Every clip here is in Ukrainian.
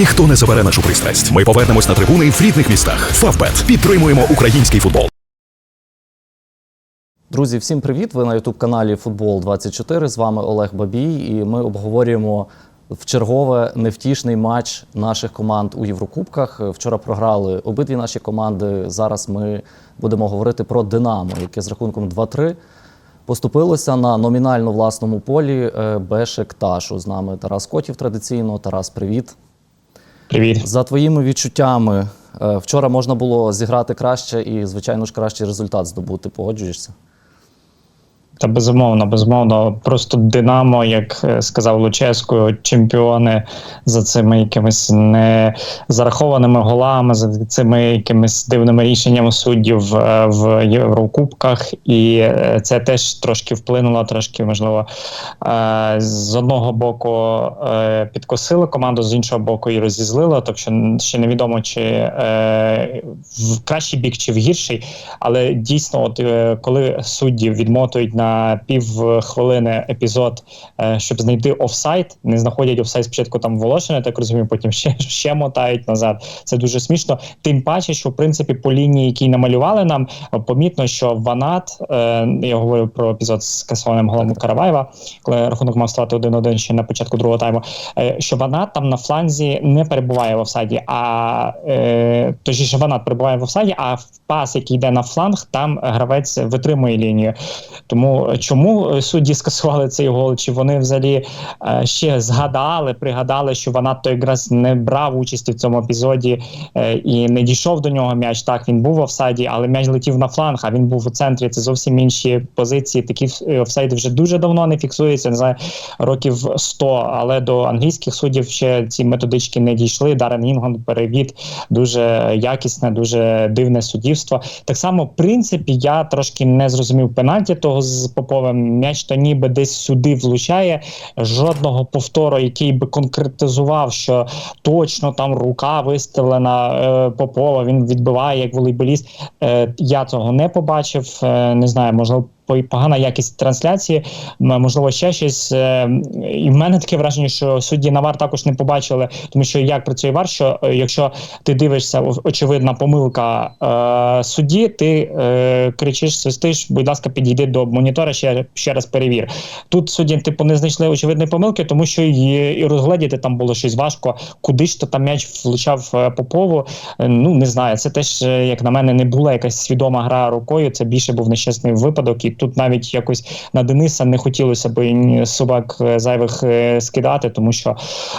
Ніхто не забере нашу пристрасть. Ми повернемось на трибуни в рідних містах. Фавбет підтримуємо український футбол. Друзі, всім привіт! Ви на ютуб-каналі Футбол 24 З вами Олег Бабій, і ми обговорюємо в чергове невтішний матч наших команд у Єврокубках. Вчора програли обидві наші команди. Зараз ми будемо говорити про Динамо, яке з рахунком 2-3 поступилося на номінально власному полі е, Бешекташу. З нами Тарас Котів традиційно. Тарас, привіт. Привіт. За твоїми відчуттями, е, вчора можна було зіграти краще і, звичайно ж, кращий результат здобути. Погоджуєшся? Та безумовно, безумовно. Просто Динамо, як е, сказав Луческо, чемпіони за цими якимись не зарахованими голами, за цими якимись дивними рішеннями суддів е, в Єврокубках, і е, це теж трошки вплинуло, трошки можливо з одного боку підкосило команду, з іншого боку, і розізлило. Тобто ще невідомо, чи в кращий бік, чи в гірший. Але дійсно, от коли судді відмотують на пів хвилини епізод, е, щоб знайти офсайт, не знаходять офсайт спочатку там Волошина, так розумію, потім ще, ще мотають назад. Це дуже смішно. Тим паче, що в принципі по лінії, які намалювали нам, е, помітно, що Ванат, е, я говорю про епізод з касованим голом Караваєва, коли рахунок мав стати 1-1 ще на початку другого тайму. е, Що Ванат там на фланзі не перебуває в офсайді, а е, точніше Ванат перебуває в офсайді, а в пас, який йде на фланг, там гравець витримує лінію. Тому е, чому е, судді скасували цей гол? Чи вони взагалі е, ще згадали, пригадали, що Ванат то якраз не брав участі в цьому епізоді і не дійшов до нього м'яч. Так він був в офсайді, але м'яч летів на фланг, а він був у центрі. Це зовсім інші позиції. Такі офсайди вже дуже давно не фіксуються. Не знаю, років 100, але до англійських суддів ще ці методички не дійшли. Дарен Інгон перевід дуже якісне, дуже дивне суддівство. Так само, в принципі, я трошки не зрозумів пенальті того з Поповим. М'яч то ніби десь сюди влучає. Жодного повтору, який би конкретизував, що точно там рука виставлена е, Попова. Він відбиває як волейболіст. Е, я цього не побачив. Е, не знаю, можливо. По- Погана якість трансляції, можливо, ще щось. Е, І в мене таке враження, що судді на ВАР також не побачили, тому що як працює ВАР, що е, якщо ти дивишся, очевидна помилка е, судді, ти е, кричиш, свистиш, будь ласка, підійди до монітора, ще, ще раз перевір. Тут судді, типу, не знайшли очевидної помилки, тому що і, і розгледіти там було щось важко. Куди ж то там м'яч влучав е, Попову? Ну не знаю. Це теж, як на мене, не була якась свідома гра рукою. Це більше був нещасний випадок, і тут навіть якось на Дениса не хотілося б собак е, зайвих е, скидати, тому що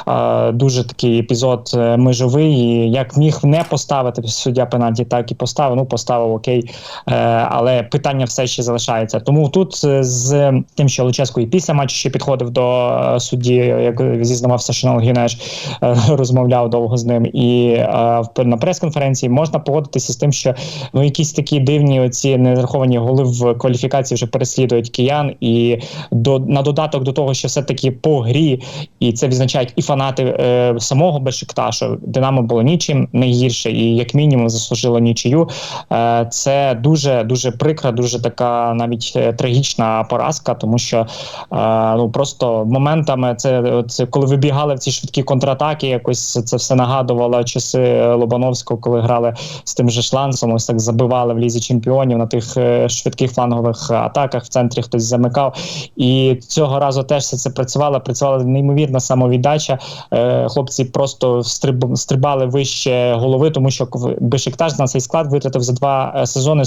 е, дуже такий епізод е, межовий. І як міг не поставити суддя пенальті, так і поставив. Ну поставив окей. Е, але питання все ще залишається. Тому тут з тим, що Луческо і після матчу ще підходив до судді, як зізнавався Шанол Гінеш, е, розмовляв довго з ним. І е, на прес-конференції можна погодитися з тим, що ну якісь такі дивні оці незраховані голи в кваліфікації вже переслідують киян. І до на додаток до того, що все таки по грі, і це відзначають і фанати е, самого Бешикташу. Динамо було нічим не гірше, і як мінімум заслужило нічию. Е, це дуже дуже прикра, дуже така навіть е, трагічна поразка, тому що е, ну просто моментами це, це коли вибігали в ці швидкі контратаки, якось це все нагадувало часи Лобановського, коли грали з тим же шлансом. Ось так забивали в лізі чемпіонів на тих е, швидких флангових атаках. В центрі хтось замикав. І цього разу теж все це працювало. Працювала неймовірна самовіддача. Е, хлопці просто стриб, стрибали вище голови, тому що Бешикташ на цей склад витратив за два е, сезони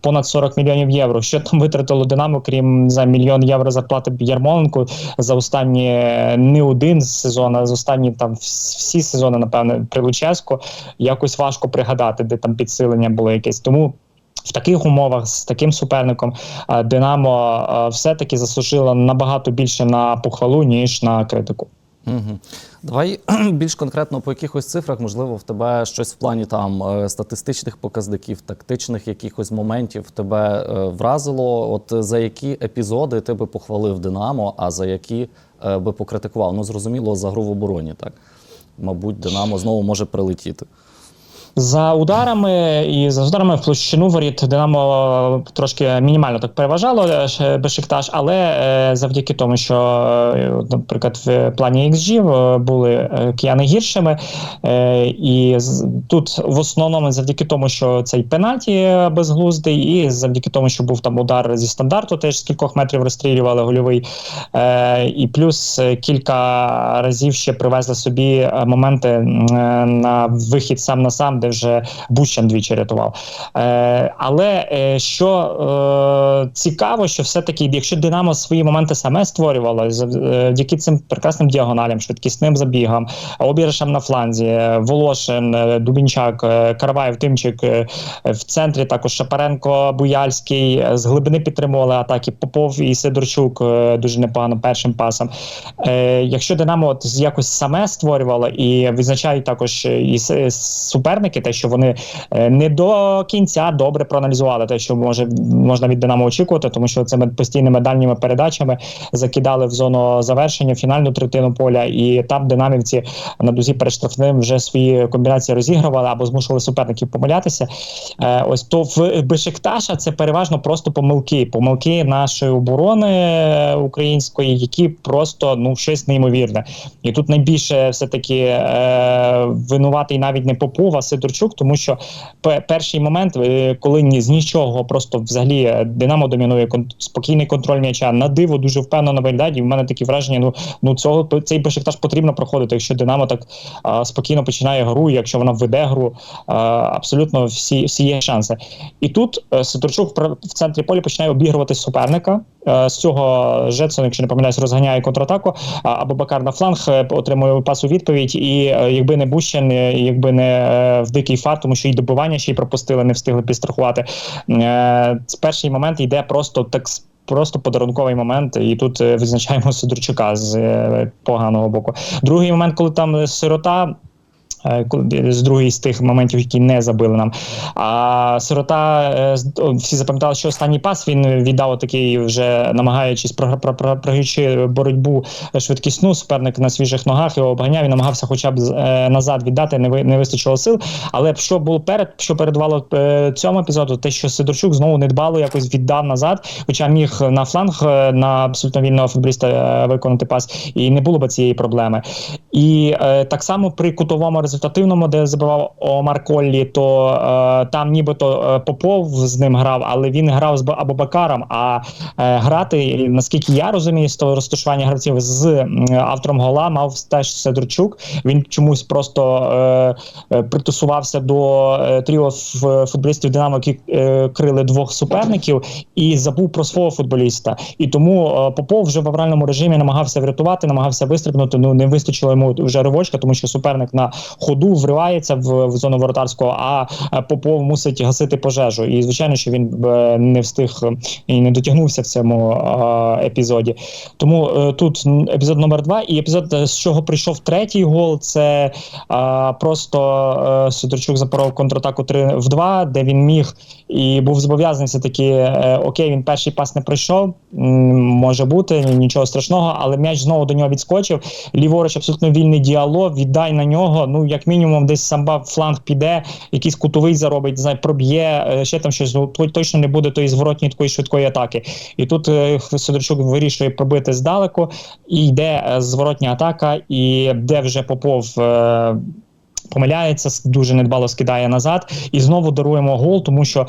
понад 40 мільйонів євро. Що там витратило Динамо, крім за мільйон євро зарплати Ярмоленку за останні е, не один сезон, а за останні там всі сезони, напевне, при Луческу. Якось важко пригадати, де там підсилення було якесь. Тому. В таких умовах з таким суперником е, Динамо е, все-таки заслужило набагато більше на похвалу ніж на критику. Давай більш конкретно по якихось цифрах, можливо, в тебе щось в плані там е, статистичних показників, тактичних якихось моментів тебе вразило. От за які епізоди ти би похвалив Динамо, а за які би покритикував? Ну зрозуміло, за гру в обороні, так мабуть, Динамо знову може прилетіти. За ударами і за ударами в площину воріт Динамо трошки мінімально так переважало е, Бешикташ, але е, завдяки тому, що, е, наприклад, в плані XG були кияни гіршими. І тут в основному завдяки тому, що цей пенальті безглуздий, і завдяки тому, що був там удар зі стандарту, теж з кількох метрів розстрілювали гольовий. І плюс кілька разів ще привезли собі моменти на вихід сам на сам, де вже Бущан двічі рятував. Е, Але е, що е, цікаво, що все-таки, якщо Динамо свої моменти саме створювало, е, завдяки цим прекрасним діагоналям, швидкісним забігам, обіграшам на фланзі, е, Волошин, е, Дубінчак, Караваєв, Тимчик в центрі також Шапаренко, Буяльський з глибини підтримували атаки. Попов і Сидорчук дуже непогано першим пасом. Е, Якщо Динамо от якось саме створювало і відзначають також і с- суперники, те, що вони е, не до кінця добре проаналізували те, що може можна від Динамо очікувати, тому що цими постійними дальніми передачами закидали в зону завершення фінальну третину поля, і там динамівці на дузі перед вже свої комбінації розігрували або змушували суперників помилятися. Е, ось то в Бешикташа це переважно просто помилки, помилки нашої оборони української, які просто ну щось неймовірне. І тут найбільше все таки е, винуватий навіть не Попов, а Сидорчук, тому що перший момент, е, коли ні з нічого, просто взагалі е, Динамо домінує кон- спокійний контроль м'яча на диво дуже впевнено виглядає. І в мене такі враження. Ну ну цього цей Бешикташ потрібно проходити. Якщо Динамо так а, спокійно починає гру, якщо вона веде гру, а, абсолютно всі, всі є шанси. І тут е, Сидорчук в центрі поля починає обігрувати суперника. З цього Жетсон, якщо не помиляюсь, розганяє контратаку, або Бакар на фланг отримує пас у відповідь. І якби не Бущен, е, якби не в дикий фар, тому що і добування ще й пропустили, не встигли підстрахувати. Е, перший момент йде просто так. Просто подарунковий момент, і тут е, відзначаємо Сидорчука з е, поганого боку. Другий момент, коли там е, сирота. Е, З другий з тих моментів, які не забили нам. А сирота е, всі запам'ятали, що останній пас він віддав такий, вже намагаючись програ- про- про- програючи боротьбу швидкісну. Суперник на свіжих ногах його обганяв і намагався хоча б е, назад віддати. Не не вистачило сил. Але що було перед, що передувало цьому епізоду, те, що Сидорчук знову недбало якось віддав назад, хоча міг на фланг на абсолютно вільного футболіста виконати пас, і не було б цієї проблеми. І так само при кутовому результативному, де забивав Омар Коллі, то е, там нібито е, Попов з ним грав, але він грав з Ба- Абубакаром. А е, грати, наскільки я розумію, з того розташування гравців з автором гола мав теж Сидорчук. Він чомусь просто е, е, притусувався до е, тріо футболістів Динамо, які е, крили двох суперників, і забув про свого футболіста. І тому е, Попов вже в авральному режимі намагався врятувати, намагався вистрибнути. Ну не вистачило йому вже ривочка, тому що суперник на ходу вривається в, в зону воротарського, а е, Попов мусить гасити пожежу. І звичайно, що він е, не встиг е, і не дотягнувся в цьому епізоді. Тому тут епізод номер два, і епізод, з чого прийшов третій гол, це просто Сидорчук запоров контратаку 3 в 2, де він міг і був зобов'язаний все таки окей, він перший пас не пройшов, може бути нічого страшного, але м'яч знову до нього відскочив. Ліворуч абсолютно вільний діалог. Віддай на нього. Ну як мінімум, десь самба фланг піде, якийсь кутовий заробить, не проб'є е, ще там щось. Ну, точно не буде тої зворотньої такої швидкої атаки. І тут е, Сидорчук вирішує пробити здалеку, і йде е, зворотня атака, і де вже Попов. Помиляється, дуже недбало скидає назад, і знову даруємо гол, тому що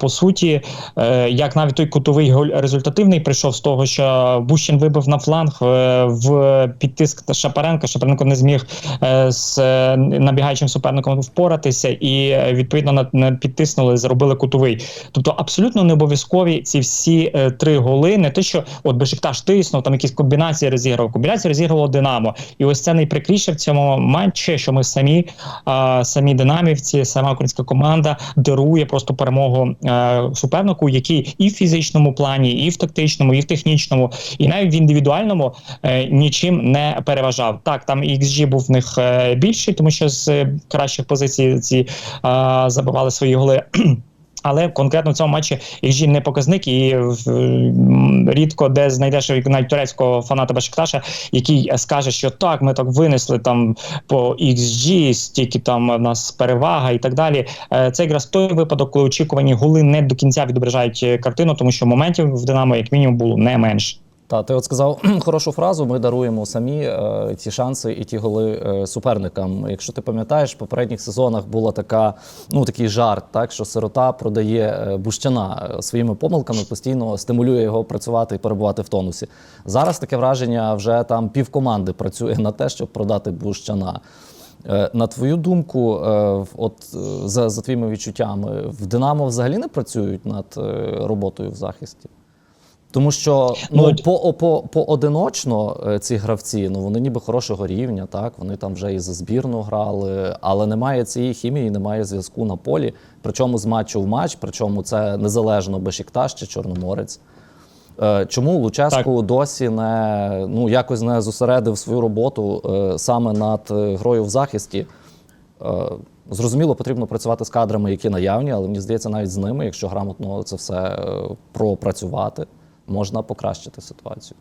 по суті, е, як навіть той кутовий гол результативний прийшов з того, що Бущин вибив на фланг е, в підтиск Шапаренка. Шапаренко не зміг е, з набігаючим суперником впоратися, і відповідно на, підтиснули, зробили кутовий. Тобто абсолютно не обов'язкові ці всі три голи. Не те, що от Бешикташ тиснув, там якісь комбінації розіграв. Комбінації розігрувало Динамо. І ось це найприкріше в цьому матчі, що ми самі, а, самі динамівці, сама українська команда дарує просто перемогу а, супернику, який і в фізичному плані, і в тактичному, і в технічному, і навіть в індивідуальному а, нічим не переважав. Так, там XG був в них е, більший, тому що з е, кращих позицій ці а, забивали свої голи. Але конкретно в цьому матчі XG не показник, і рідко де знайдеш навіть турецького фаната Башикташа, який скаже, що так, ми так винесли там по XG, стільки там в нас перевага і так далі. Е, Це якраз той випадок, коли очікувані гули не до кінця відображають е, картину, тому що моментів в Динамо, як мінімум, було не менше. Та ти от сказав хорошу фразу. Ми даруємо самі е, ті шанси і ті голи е, суперникам. Якщо ти пам'ятаєш, в попередніх сезонах була така, ну такий жарт, так що сирота продає е, Бущана е, своїми помилками, постійно стимулює його працювати і перебувати в тонусі. Зараз таке враження вже там півкоманди працює на те, щоб продати Бущана. Е, На твою думку, от за, за твоїми відчуттями, в Динамо взагалі не працюють над роботою в захисті? Тому що ну, Ну, по, по, поодиночно е, ці гравці, ну вони ніби хорошого рівня, так вони там вже і за збірну грали, але немає цієї хімії, немає зв'язку на полі. Причому з матчу в матч, причому це незалежно Бешікташ чи Чорноморець. Е, Чому Луческу досі не ну якось не зосередив свою роботу е, саме над грою в захисті? Зрозуміло, потрібно працювати з кадрами, які наявні, але мені здається, навіть з ними, якщо грамотно це все пропрацювати, можна покращити ситуацію.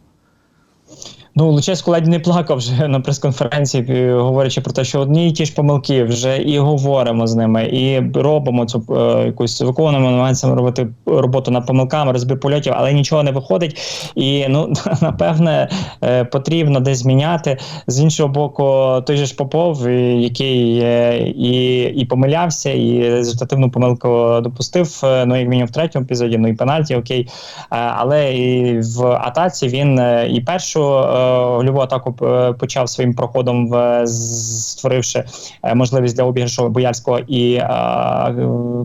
Ну, Луческо ледь не плакав вже на прес-конференції, е, говорячи про те, що одні і ті ж помилки вже і говоримо з ними, і робимо цю е, якусь виконуємо, намагаємося робити роботу над помилками, розбір польотів, але нічого не виходить. І ну напевне е, потрібно десь зміняти. З іншого боку, той же ж Попов, е, який е, і, і помилявся, і результативну помилку допустив. е, Ну, як мінімум в третьому епізоді, ну і пенальті, окей. Е, Але і в атаці він е, і першу е, гольову атаку е, почав своїм проходом, в, створивши е, можливість для обіграшу Боярського і е,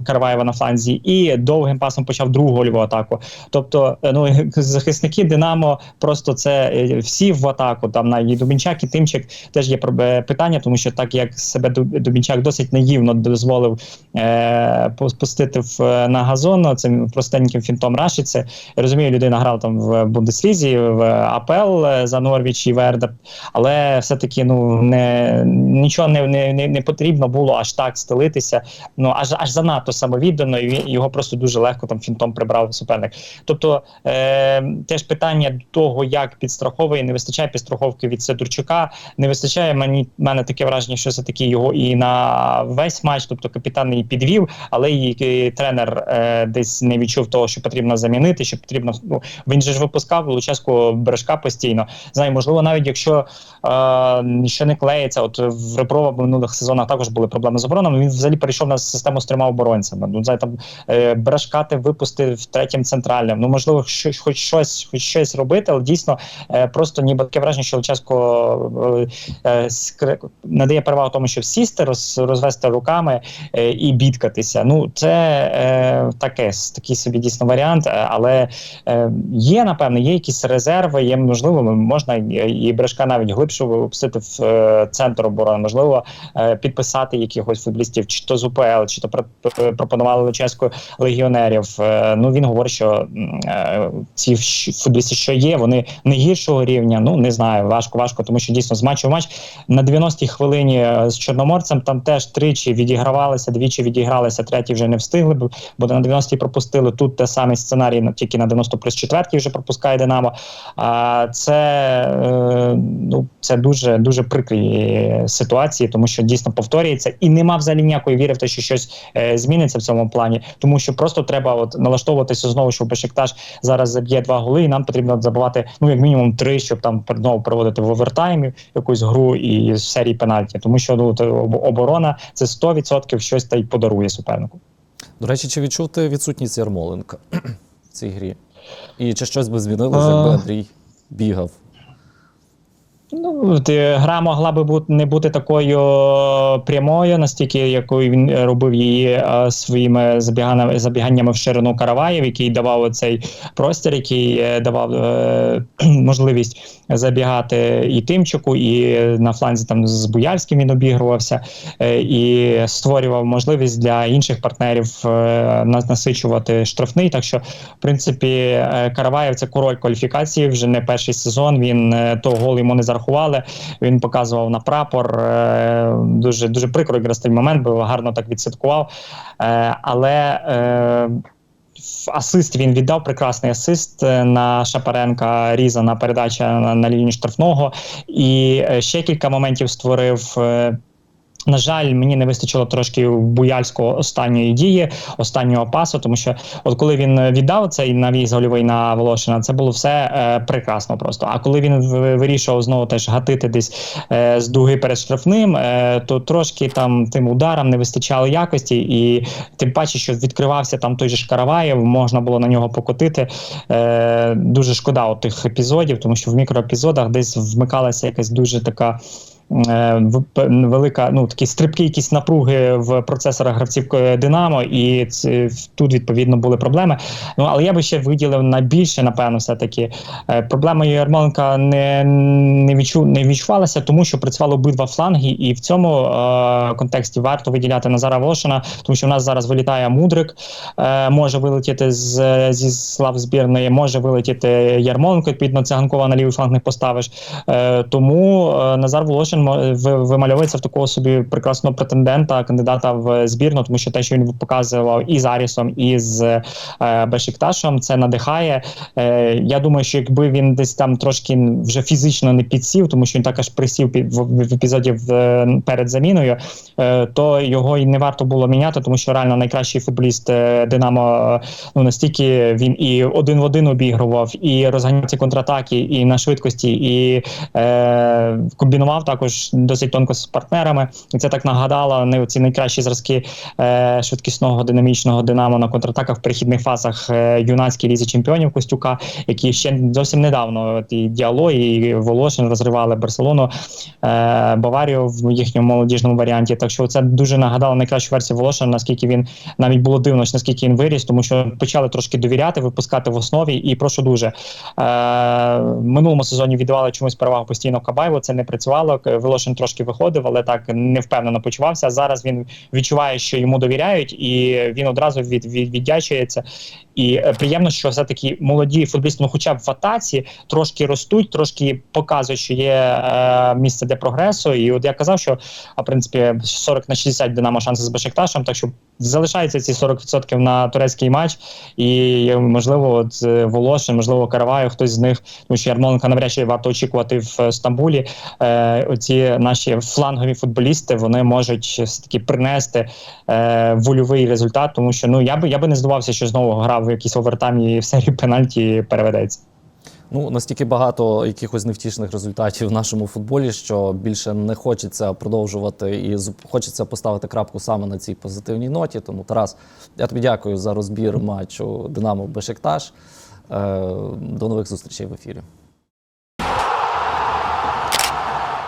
Караваєва на фланзі, і довгим пасом почав другу гольову атаку. Тобто, ну захисники Динамо просто це всі в атаку. Там навіть Дубінчак і Тимчик теж є питання, тому що так як себе Дубінчак досить наївно дозволив е, пустити в на газон цим простеньким фінтом. Я розумію, людина грала там в Бундеслізі, в АПЛ за Норвіч і Вердер, але все-таки ну не нічого не, не, не, потрібно було аж так стелитися. Ну аж аж занадто самовіддано, і його просто дуже легко там фінтом прибрав суперник. Тобто е, теж питання того, як підстраховує, не вистачає підстраховки від Сидорчука, не вистачає мені мене таке враження, що все таки його і на весь матч, тобто капітан її підвів, але і тренер е, десь не відчув того, що потрібно замінити, що потрібно. Ну він же ж випускав Луческу бережка постійно. Знаю, можливо, навіть якщо е, що не клеїться, от в Реброва в минулих сезонах також були проблеми з оборонами. Він взагалі перейшов на систему з трьома оборонцями. Ну знає, там е, бережка ти випустив третім центральним. Ну можливо, щось, хоч щось, хоч щось робити, але дійсно е, просто ніби таке враження, що Луческо е, е, надає перевагу тому, що сісти, роз, розвести руками е, і бідкатися. Ну, це е, таке, такий собі дійсно варіант, е, але е, є, напевно, є якісь резерви, є можливо, можна і, Брешка навіть глибше випустити в е, центр оборони, можливо, е, підписати якихось футболістів, чи то з УПЛ, чи то про- пропонували Луческу легіонерів. Е, ну він говорить, що е, ці футболісти, що є, вони не гіршого рівня. Ну не знаю, важко, важко, тому що дійсно з матчу в матч на 90-й хвилині е, з Чорноморцем там теж тричі відігравалися, двічі відігралися, третій вже не встигли, бо- на 90-й пропустили. Тут те самий сценарій, тільки на 90 плюс 4 вже пропускає Динамо. А це, е, ну, це дуже дуже прикрі е, ситуації, тому що дійсно повторюється, і нема взагалі ніякої віри в те, що щось е, зміниться в цьому плані, тому що просто треба от налаштовуватися знову, що Бешикташ зараз заб'є два голи, і нам потрібно забивати ну як мінімум три, щоб там знову проводити в овертаймі якусь гру і серії пенальті, тому що ну, оборона це 100% щось та й подарує супернику. До речі, чи відчув ти відсутність Ярмоленка в цій грі? І чи щось би змінилося, якби Андрій бігав? Ну, гра могла би бути не бути такою прямою, настільки якою він е, робив її е, своїми забіганнями, в ширину Караваєв, який давав цей простір, який е, давав е, можливість забігати і Тимчуку, і на фланзі там з Буяльським він обігрувався, е, і створював можливість для інших партнерів е, насичувати штрафний. Так що, в принципі, е, Караваєв це король кваліфікації. Вже не перший сезон. Він е, того гол йому не зарахував. Зарахували. Він показував на прапор. Е, дуже дуже прикро якраз той момент, бо гарно так відсвяткував. Е, але е, асист він віддав прекрасний асист на Шапаренка, різана передача на, на лінію штрафного. І ще кілька моментів створив. На жаль, мені не вистачило трошки буяльського останньої дії, останнього пасу, тому що от коли він віддав цей навіс гольовий на Волошина, це було все е, прекрасно просто. А коли він вирішував знову теж гатити десь е, з дуги перед штрафним, е, то трошки там тим ударам не вистачало якості, і тим паче, що відкривався там той же ж Караваєв, можна було на нього покотити. Е, дуже шкода от тих епізодів, тому що в мікроепізодах десь вмикалася якась дуже така. Е, Велика, ну такі стрибки, якісь напруги в процесорах гравців Динамо, і це, тут відповідно були проблеми. Ну але я би ще виділив найбільше, напевно, все таки е, проблема Ярмоленка не, не, відчу, не відчувалася, тому що працювали обидва фланги, і в цьому е, контексті варто виділяти Назара Волошина, тому що в нас зараз вилітає Мудрик, е, може вилетіти з зі слав збірної, може вилетіти Ярмоленко. Відповідно, циганкова на лівий фланг не поставиш. Е, тому е, Назар Волошин мо- ви- вимальовується в такого собі прекрасного претендента, кандидата в збірну, тому що те, що він показував і з Арісом, і з е, Бешикташем, це надихає. Е, я думаю, що якби він десь там трошки вже фізично не підсів, тому що він також присів під в, в епізоді в, е, перед заміною, е, то його і не варто було міняти, тому що реально найкращий футболіст е, Динамо е, ну настільки він і один в один обігрував, і розганяв ці контратаки, і на швидкості, і е, комбінував також досить тонко з партнерами. І це так нагадало не ці найкращі зразки е, швидкісного динамічного динамо на контратаках в перехідних фазах е, юнацькій лізі чемпіонів Костюка, які ще зовсім недавно от, і Діало, і Волошин розривали Барселону, е, Баварію в їхньому молодіжному варіанті. Так що це дуже нагадало найкращу версію Волошина, наскільки він навіть було дивно, наскільки він виріс, тому що почали трошки довіряти, випускати в основі. І прошу дуже е, минулому сезоні віддавали чомусь перевагу постійно Кабаєву. Це не працювало. Волошин трошки виходив, але так не впевнено почувався. Зараз він відчуває, що йому довіряють, і він одразу від, від, віддячується. І е, приємно, що все таки молоді футболісти, ну хоча б в атаці, трошки ростуть, трошки показують, що є е, місце для прогресу. І от я казав, що в принципі 40 на 60 Динамо шанси з Бешикташем, так що залишається ці 40% на турецький матч, і е, можливо, от е, Волошин, можливо, Караваю, хтось з них, тому що Ярмоленка навряд чи варто очікувати в Стамбулі. Е, оці наші флангові футболісти вони можуть таки принести е, вольовий результат, тому що ну я би я би не здивувався, що знову грав в якийсь овертаймі і в серії пенальті переведеться. Ну, настільки багато якихось невтішних результатів в нашому футболі, що більше не хочеться продовжувати і хочеться поставити крапку саме на цій позитивній ноті. Тому, Тарас, я тобі дякую за розбір матчу Динамо Бешикташ. Е, До нових зустрічей в ефірі.